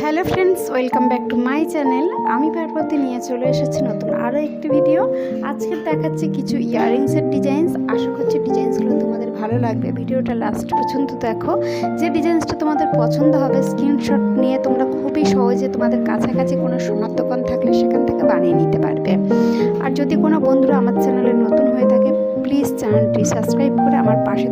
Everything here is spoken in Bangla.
Hello friends, welcome back to my channel. আমি পার্বতী নিয়ে চলে এসেছি নতুন আরও একটি ভিডিও। আজকে দেখাচ্ছি কিছু ইয়াররিংসের ডিজাইনস। আশা করছি ডিজাইনসগুলো তোমাদের ভালো লাগবে। ভিডিওটা লাস্ট পর্যন্ত দেখো। যে ডিজাইনসটা তোমাদের পছন্দ হবে স্ক্রিনশট নিয়ে তোমরা খুবই সহজে তোমাদের কাছাকাছি কোনো সোনার দোকান থাকলে সেখান থেকে বানিয়ে নিতে পারবে। আর যদি কোনো বন্ধুরা আমার চ্যানেলে নতুন হয়ে থাকে প্লিজ চ্যানেলটি সাবস্ক্রাইব করে আমার পাশে